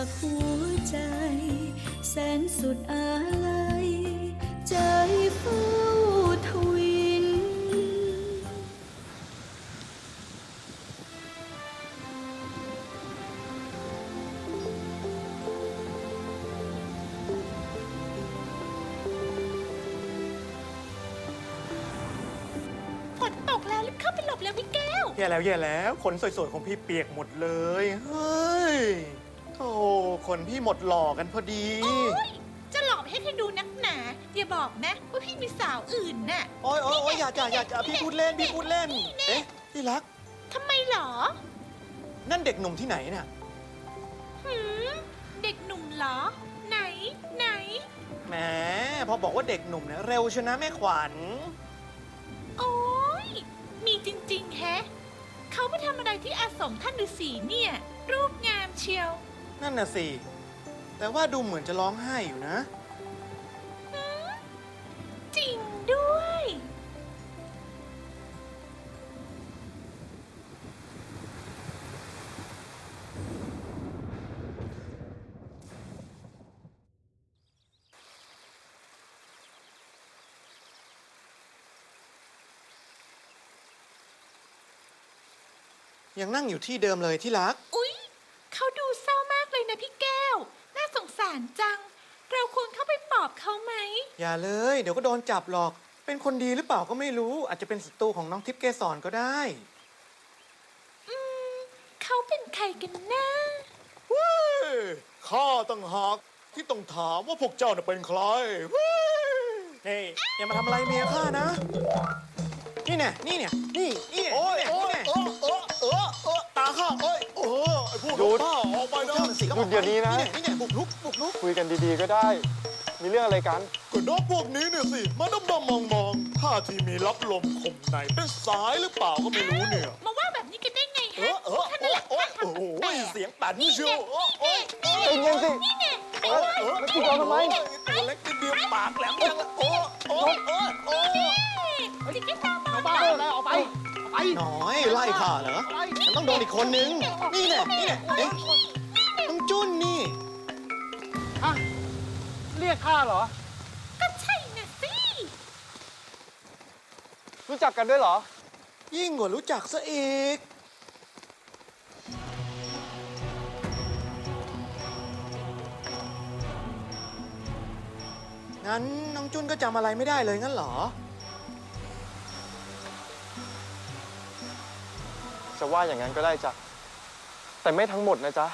จากหัวใจ แสนสุดอาลัยใจเฝ้าทวิน ฝนตกแล้วรีบเข้าไปหลบแล้วพี่แก้ว แย่แล้วแย่แล้วขนสวยๆของพี่เปียกหมดเลย เฮ้ย โธ่ขนพี่หมดหล่อกันพอดีจะหลอกให้ใครดูนักหนาอย่าบอกนะว่าพี่มีสาวอื่นน่ะโอ้ยโอ้ยโอ้ยอย่าอย่าอย่าอย่าพี่พูดเล่นพี่พูดเล่น เอ๊ะที่รัก ทำไมหรอนั่นเด็กหนุ่มที่ไหนน่ะ หืมเด็กหนุ่มเหรอ ไหนไหน แหมพอบอกว่าเด็กหนุ่มเนี่ยเร็วชนะแม่ขวัญ โอ้ยมีจริงๆแฮะเขาไปทำอะไรที่อาสมท่านฤาษีเนี่ย รูปงามเชียว นั่นน่ะสิ แต่ว่าดูเหมือนจะร้องไห้อยู่นะ จริงด้วย ยังนั่งอยู่ที่เดิมเลยที่รัก อุ๊ย อย่าเลย เดี๋ยวก็โดนจับหรอก เป็นคนดีหรือเปล่าก็ไม่รู้ อาจจะเป็นศัตรูของน้องทิพย์เกสรก็ได้ อืมเขาเป็นใครกันนะเฮ้ยข้าตั้งหากที่ต้องถามว่าพวกเจ้าน่ะเป็นใครเฮ้ยเฮ้ยอย่ามาทำอะไรเมียข้านะ นี่เนี่ยนี่เนี่ยนี่นี่เนี่ยโอ้ยนี่โอ้ยเนี่ยเออเออเออเออตาข้าเอ้ยเออไอ้พวกหยุด บ้าออกไปนะ เจ้าสิก็หยุดเดี๋ยวนี้นะนี่เนี่ยบุกลุกบุกลุก คุยกันดีๆก็ได้ มีเรื่องอะไรกัน ก็นกพวกนี้เนี่ยสิมาดำดำมองมองๆท่าที่มีรับลมคมในเป็นสายหรือเปล่าก็ไม่รู้เนี่ย มาว่าแบบนี้กันได้ไงเอฮะอเออโอ้ยโอ้ยโอ้โหเสียงปั่นเชียวโอ้ยโอ้ยโอ้ยใจเย็นสินี่เนี่ยเออเออแล้วพี่โดนทำไม ตัวเล็กนิดเดียวปากแหลมจังละโอ้ยโอ้ยโอ้ยโอ้ยจิกกี้ตามมาบ้าอะไรออกไปไปน้อยไล่ข้าเหรอฉันต้องโดนอีกคนนึง นี่เนี่ยนี่เนี่ยเอ๊ะน้องจุนนี่เรียกข้าเหรอ ก็ใช่น่ะสิ รู้จักกันด้วยเหรอ ยิ่งกว่ารู้จักซะอีก งั้นน้องจุนก็จำอะไรไม่ได้เลยงั้นเหรอ จะว่าอย่างนั้นก็ได้จ้ะ แต่ไม่ทั้งหมดนะจ๊ะ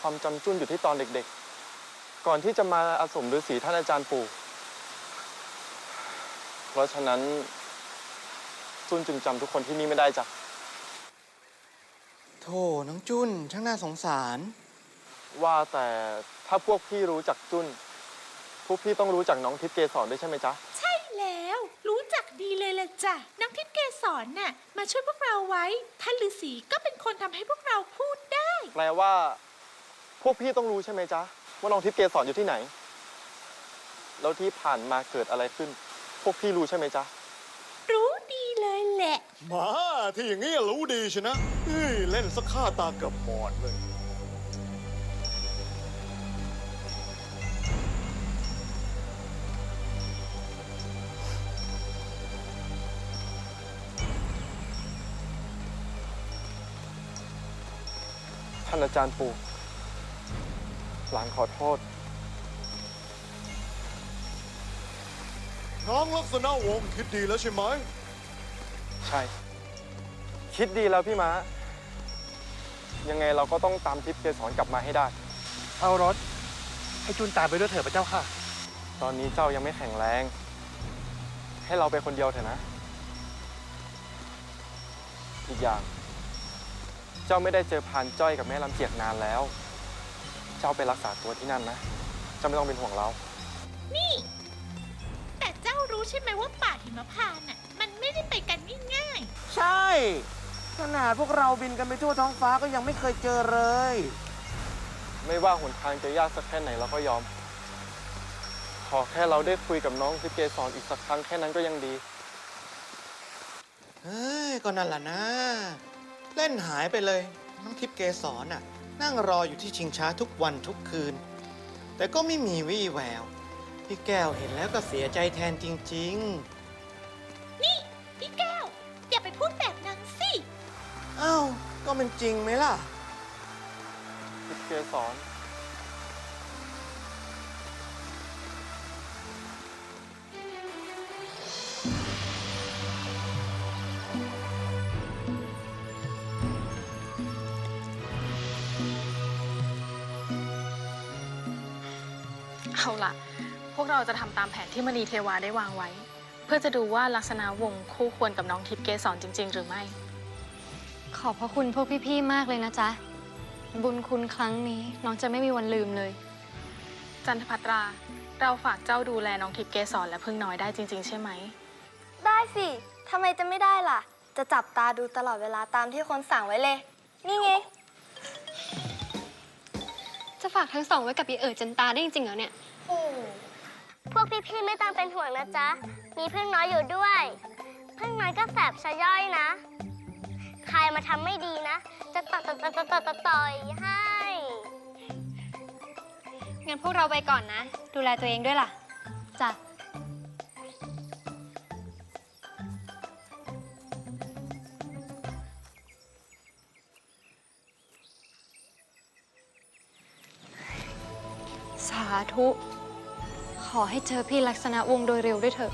ความจำจุ้นอยู่ที่ตอนเด็กๆ ก่อนที่จะมาอาสมฤาษีท่านอาจารย์ปู่ เพราะฉะนั้นจุ้นจึงจำทุกคนที่นี่ไม่ได้จ้ะ โธ่น้องจุนช่างน่าสงสาร ว่าแต่ถ้าพวกพี่รู้จักจุ้นพวกพี่ต้องรู้จักน้องทิพย์เกสรด้วยใช่ไหมจ๊ะ ใช่แล้ว รู้จักดีเลยละจ้ะนักทิพย์เกสรน่ะมาช่วยพวกเราไว้ท่านฤาษีก็เป็นคนทำให้พวกเราพูดได้ แปลว่า พวกพี่ต้องรู้ใช่ไหมจ๊ะ ว่าน้องทิพย์เกสรอยู่ที่ไหน แล้วที่ผ่านมาเกิดอะไรขึ้น พวกพี่รู้ใช่ไหมจ๊ะ รู้ดีเลยแหละหมาที่อย่างนี้รู้ดีชนะเฮ้ยเล่นสักข้าตาเกือบบอดเลย ท่านอาจารย์ปู่ หลานขอโทษ น้องลักษณะวงศ์คิดดีแล้วใช่ไหม ใช่ คิดดีแล้วพี่ม้า ยังไงเราก็ต้องตามทิพย์เกสรกลับมาให้ได้ เอารถ ให้จุนตามไปด้วยเถิดพระเจ้าค่ะ ตอนนี้เจ้ายังไม่แข็งแรง ให้เราไปคนเดียวเถอะนะ อีกอย่าง เจ้าไม่ได้เจอพานจ้อยกับแม่ลำเจียกนานแล้วเจ้าไปรักษาตัวที่นั่นนะเจ้าไม่ต้องเป็นห่วงเรา นี่ แต่เจ้ารู้ใช่ไหมว่าป่าหิมพานต์น่ะ มันไม่ได้ไปกันง่ายใช่ ขนาดพวกเราบินกันไปทั่วท้องฟ้าก็ยังไม่เคยเจอเลย ไม่ว่าหนทางจะยากสักแค่ไหนเราก็ยอม ขอแค่เราได้คุยกับน้องทิพย์เกสรอีกสักครั้งแค่นั้นก็ยังดี เฮ้ย ก็นั่นแหละนะ เล่นหายไปเลยน้องทิพย์เกสรน่ะ นั่งรออยู่ที่ชิงช้าทุกวันทุกคืน แต่ก็ไม่มีวี่แวว พี่แก้วเห็นแล้วก็เสียใจแทนจริง นี่พี่แก้วอย่าไปพูดแบบนั้นสิๆอ้าวก็มันจริงไหมล่ะทิพย์เกสร เอาล่ะพวกเราจะทำตามแผนที่มณีเทวาได้วางไว้ เพื่อจะดูว่าลักษณะวงศ์คู่ควรกับน้องทิพย์เกสรจริง ๆ หรือไม่ ขอบพระคุณพวกพี่ๆ มากเลยนะจ๊ะ บุญคุณครั้งนี้น้องจะไม่มีวันลืมเลย จันทภัตรา เราฝากเจ้าดูแลน้องทิพย์เกสรและพึ่งน้อยได้จริง ๆ ใช่ไหม ได้สิ ทำไมจะไม่ได้ล่ะ จะจับตาดูตลอดเวลาตามที่คนสั่งไว้เลย นี่ไง จะฝากทั้งสองไว้กับยายเอ๋อจันตาได้จริงๆเหรอเนี่ย พวกพี่ๆไม่ต้องเป็นห่วงนะจ๊ะ มีพึ่งน้อยอยู่ด้วย พึ่งน้อยก็แสบชะย่อยนะ ใครมาทำไม่ดีนะ จะต่อต่อต่อต่อต่อยต่อยให้ งั้นพวกเราไปก่อนนะ ดูแลตัวเองด้วยล่ะ จ้ะ สาธุ อให้เจอพี่ลักษณะวงศ์โดยเร็วด้วยเถอะ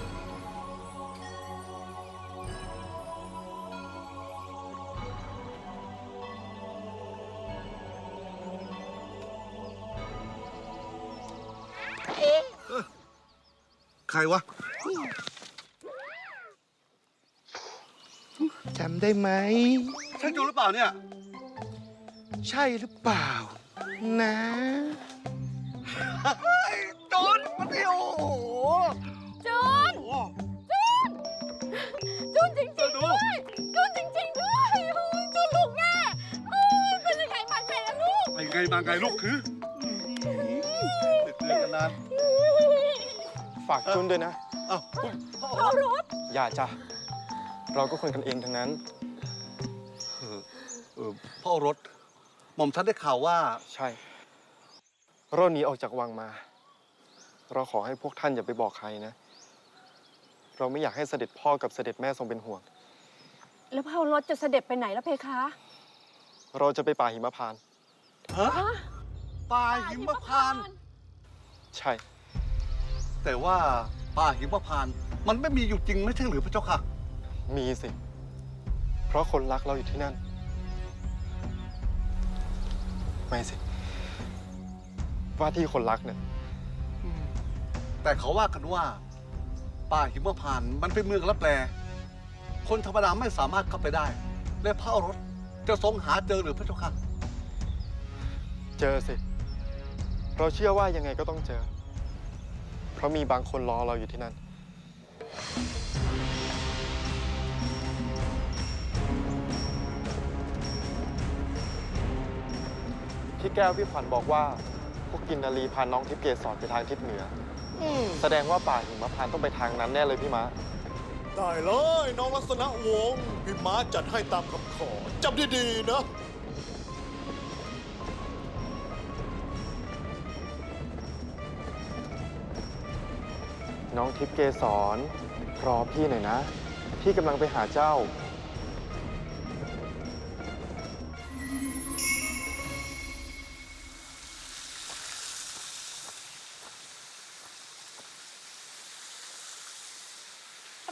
ใครวะ จำได้ไหม ใช่จูนหรือเปล่าเนี่ย ใช่หรือเปล่า นะ จูนมาเดียวโอ้โหจูน โอ้โหจูนจริงๆด้วยจูนจริงๆด้วยโอ้ยจูนลูกแม่โอ้ยเป็นยังไงมาไงล่ะลูก ไปไงมาไงลูกคือเจอกันนานฝากจุนด้วยนะอ้าวคุณพ่อรถอย่าจ้ะ เราก็คนกันเองทั้งนั้น เออเออพ่อรถหม่อมฉันได้ข่าวว่า ใช่ เราหนีออกจากวังมา เราขอให้พวกท่านอย่าไปบอกใครนะ เราไม่อยากให้เสด็จพ่อกับเสด็จแม่ทรงเป็นห่วง แล้วพารถจะเสด็จไปไหนแล้วเพคะเราจะไปป่าหิมพานต์ฮะป่าหิมพานต์ใช่ แต่ว่าป่าหิมพานต์มันไม่มีอยู่จริงไม่ใช่หรือพระเจ้าค่ะ มีสิ เพราะคนรักเราอยู่ที่นั่น ไม่สิ ว่าที่คนรักเนี่ย แต่เขาว่ากันว่า ป่าหิมพานต์มันเป็นเมืองลับแลคนธรรมดาไม่สามารถเข้าไปได้ และพระโอรสจะทรงหาเจอหรือพระเจ้าค่ะ เจอสิ เราเชื่อว่ายังไงก็ต้องเจอ เพราะมีบางคนรอเราอยู่ที่นั่น พี่แก้วพี่ขวัญบอกว่า พวกกินนารีพาน้องทิพย์เกสรไปทางทิศเหนืออ แสดงว่าป่าหิมพานต์ต้องไปทางนั้นแน่เลยพี่ม้า ได้เลยน้องลักษณะวงศ์พี่ม้าจัดให้ตามคำขอจำดีๆนะ น้องทิพย์เกสรรอพี่หน่อยนะ พี่กำลังไปหาเจ้า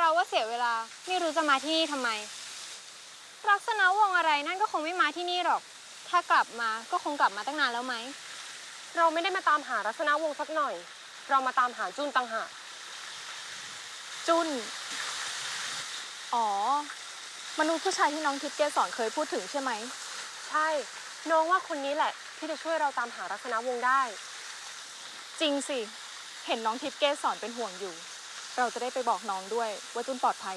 เราว่าเสียเวลา ไม่รู้จะมาที่นี่ทำไม ลักษณะวงศ์อะไรนั่นก็คงไม่มาที่นี่หรอก ถ้ากลับมาก็คงกลับมาตั้งนานแล้วไหม เราไม่ได้มาตามหารัศนวงศ์สักหน่อย เรามาตามหาจุนตังหากจุน อ๋อ มนุษย์ผู้ชายที่น้องทิพย์เกสรเคยพูดถึงใช่ไหม ใช่ น้องว่าคนนี้แหละ ที่จะช่วยเราตามหารัศนวงศ์ได้ จริงสิ เห็นน้องทิพย์เกสรเป็นห่วงอยู่ เราจะได้ไปบอกน้องด้วยว่าจุนปลอดภัย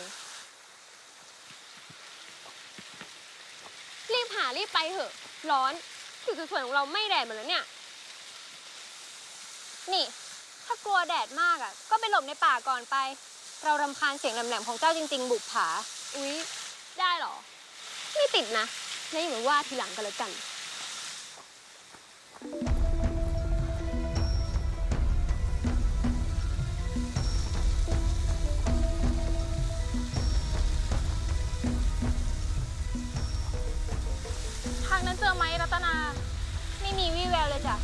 รีบหารีบไปเถอะ ร้อนผิวสวยๆของเราไม่แดดเหมือนแล้วเนี่ย นี่ ถ้ากลัวแดดมากอะ ก็ไปหลบในป่าก่อนไป เรารำคาญเสียงแหลมๆของเจ้าจริง ๆ บุกผา อุ๊ย ได้เหรอ ไม่ติดนะแล้วอย่ามาว่าทีหลังกันเลยกัน จ้ะ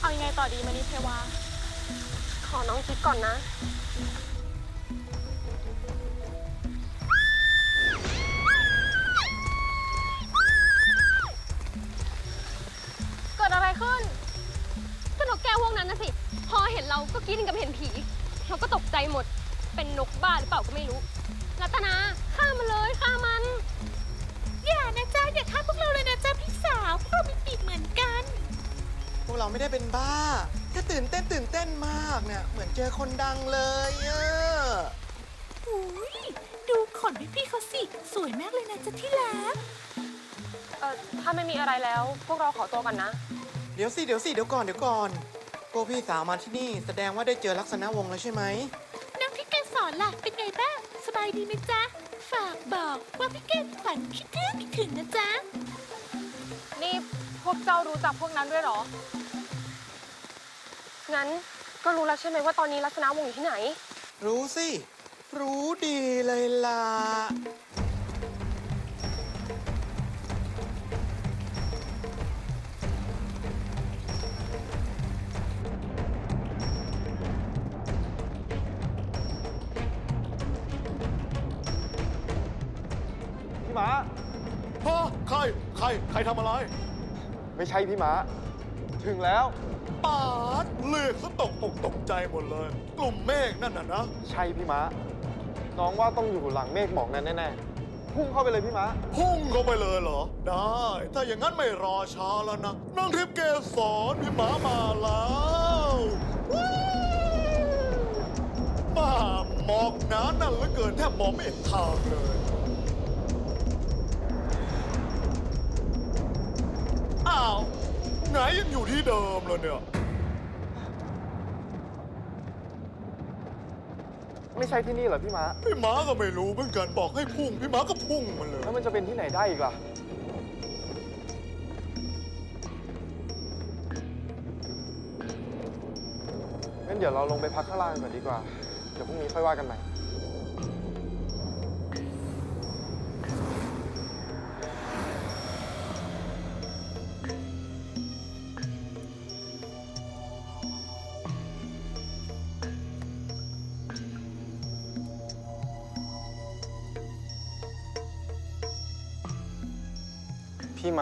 เอายังไงต่อดีมณีเทวา ขอน้องคิดก่อนนะ เกิดอะไรขึ้นก็นกแก้วพวกนั้นนะสิ พอเห็นเราก็กรี๊ดกับเห็นผี เราก็ตกใจหมด เป็นนกบ้าหรือเปล่าก็ไม่รู้ รัตนา ฆ่ามันเลย ฆ่ามัน อย่านะจ๊ะอย่าฆ่าพวกเราเลยนะ เราไม่ได้เป็นบ้าแค่ตื่นเต้นตื่นเต้นมากเนี่ย เหมือนเจอคนดังเลยอะอุ้ยดูขนพี่พี่ๆเขาสิ สวยมากเลยนะจ๊ะที่รักเออถ้าไม่มีอะไรแล้ว พวกเราขอตัวก่อนนะ เดี๋ยวสิเดี๋ยวสิเดี๋ยวก่อนเดี๋ยวก่อนพวกพี่สาวมาที่นี่ แสดงว่าได้เจอลักษณะวงศ์แล้วใช่ไหม น้องพี่เกสอนล่ะ เป็นไงบ้าง สบายดีไหมจ๊ะ ฝากบอกว่าพี่เกศขวัญคิดถึงคิดถึงนะจ๊ะ นี่พวกเจ้ารู้จักพวกนั้นด้วยเหรอ งั้นก็รู้แล้วใช่ไหมว่าตอนนี้ลักษณะวงศ์อยู่ที่ไหน รู้สิ รู้ดีเลยล่ะ พี่ม้าฮะใคร ใคร ใครทำอะไร ไม่ใช่พี่ม้าถึงแล้วปาดเลือกเขาตกอกตกใจหมดเลย กลุ่มเมฆนั่นน่ะนะ ใช่พี่ม้า น้องว่าต้องอยู่หลังเมฆหมอกนั้นแน่ๆ พุ่งเข้าไปเลยพี่ม้า พุ่งเข้าไปเลยเหรอ ได้ ถ้าอย่างนั้นไม่รอช้าแล้วนะน้องทิพย์เกสรพี่หมามาแล้ววู้มาหมอกหนานั่นเหลือเกินแทบมองไม่เห็นทางเลยอ้าวไหนยังอยู่ที่เดิมเลยเนี่ย ไม่ใช่ที่นี่เหรอพี่ม้า พี่หมาก็ไม่รู้เหมือนกันบอกให้พุ่ง พี่หมาก็พุ่งมันเลยแล้วมันจะเป็นที่ไหนได้อีกล่ะ งั้นเดี๋ยวเราลงไปพักข้างล่างก่อนดีกว่า เดี๋ยวพรุ่งนี้ค่อยว่ากันใหม่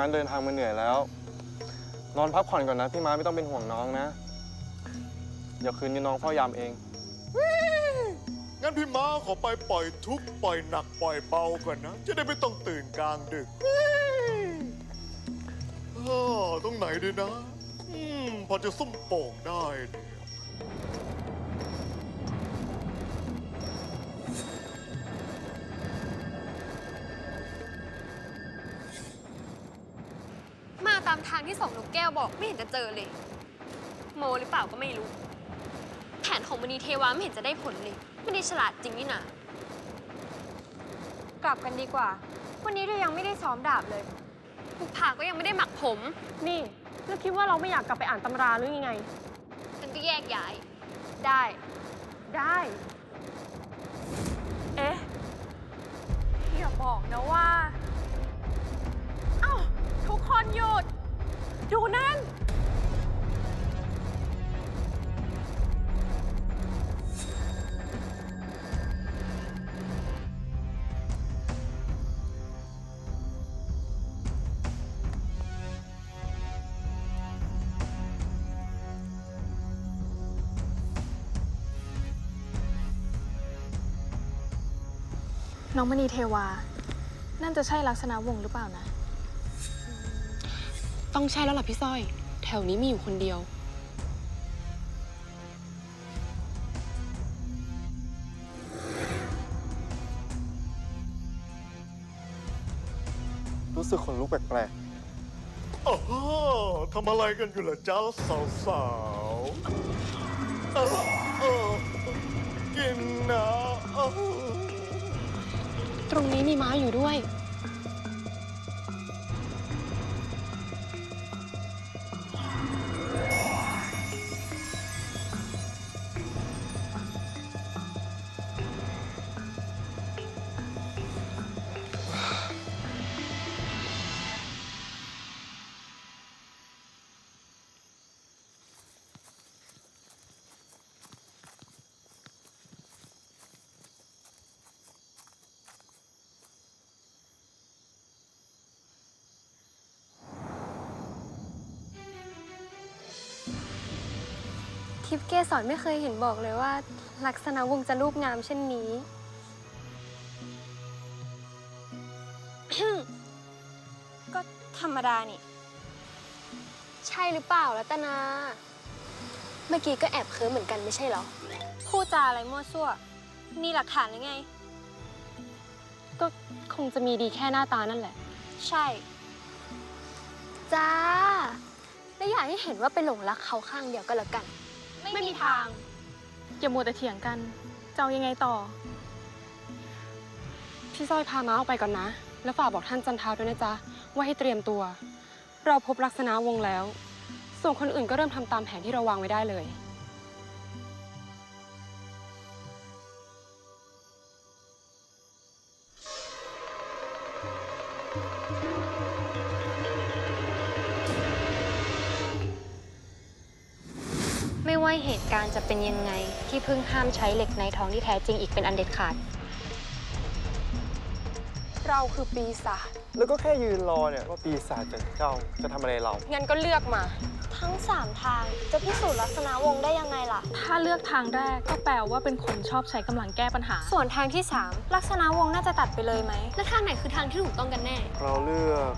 พี่ม้าเดินทางมาเหนื่อยแล้ว นอนพักผ่อนก่อนนะพี่ม้าไม่ต้องเป็นห่วงน้องนะ เดี๋ยวคืนนี้น้องเฝ้ายามเอง งั้นพี่ม้าขอไปปล่อยทุกข์ปล่อยหนักปล่อยเบาก่อนนะ จะได้ไม่ต้องตื่นกลางดึกเฮ้อตรงไหนดีนะ อืม พอจะส้มโป่งได้เนี่ย ทางที่สองนกแก้วบอกไม่เห็นจะเจอเลย โมหรือเปล่าก็ไม่รู้ แผนของมณีเทวาไม่เห็นจะได้ผลเลยไม่ได้ฉลาดจริงนี่นะกลับกันดีกว่า วันนี้เรายังไม่ได้ซ้อมดาบเลย ภูผาก็ยังไม่ได้หมักผม นี่แล้วคิดว่าเราไม่อยากกลับไปอ่านตำราหรือยังไงฉันก็แยกย้าย ได้ ได้ เอ๊ะ อย่าบอกนะว่า เอ้า ทุกคนหยุด ดูนั่น น้องมณีเทวา นั่นจะใช่ลักษณะวงศ์หรือเปล่านะ ต้องใช่แล้วล่ะพี่สร้อย แถวนี้มีอยู่คนเดียว รู้สึกขนลุกแปลกโอ้โหทำอะไรกันอยู่ล่ะจ้าสาวสาวๆเออเออกินนะเออตรงนี้มีม้าอยู่ด้วย ทิพย์เกสรไม่เคยเห็นบอกเลยว่า ลักษณะวงศ์จะรูปงามเช่นนี้ ก็ธรรมดานี่ ใช่หรือเปล่ารัตนา เมื่อกี้ก็แอบเคิร์มเหมือนกันไม่ใช่เหรอ พูดจาอะไรมั่วซั่ว มีหลักฐานหรือไง ก็คงจะมีดีแค่หน้าตานั่นแหละ ใช่ จ้า และอยากให้เห็นว่าไปหลงรักเขาข้างเดียวก็แล้วกัน ไม่มีทาง อย่ามัวแต่เถียงกันจะเอายังไงต่อ พี่สร้อยพาม้าออกไปก่อนนะ แล้วฝากบอกท่านจันทาด้วยนะจ๊ะ ว่าให้เตรียมตัว เราพบลักษณะวงศ์แล้ว ส่วนคนอื่นก็เริ่มทำตามแผนที่เราวางไว้ได้เลย ไม่ว่าเหตุการณ์จะเป็นยังไงที่เพิ่งห้ามใช้เหล็กในท้องที่แท้จริงอีกเป็นอันเด็ดขาด เราคือปีศาจแล้วก็แค่ยืนรอเนี่ยว่าปีศาจจะเจ้าจะทำอะไรเรา งั้นก็เลือกมา ทั้งสามทางจะพิสูจน์ลักษณะวงศ์ได้ยังไงล่ะ ถ้าเลือกทางแรกก็แปลว่าเป็นคนชอบใช้กำลังแก้ปัญหา ส่วนทางที่ 3 ลักษณะวงศ์น่าจะตัดไปเลยไหม และทางไหนคือทางที่ถูกต้องกันแน่ เราเลือก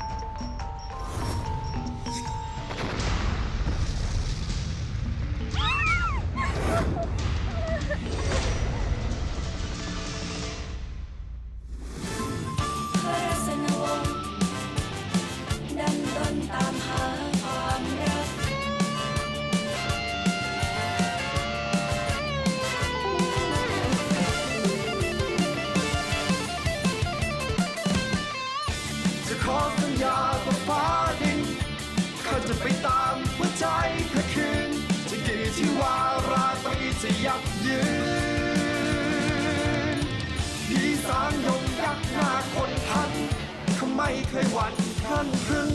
ไม่เคยหวั่นขั้นครึง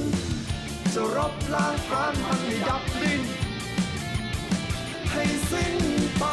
จะรบล้างพรานมันให้ดับดินให้สิ้นไป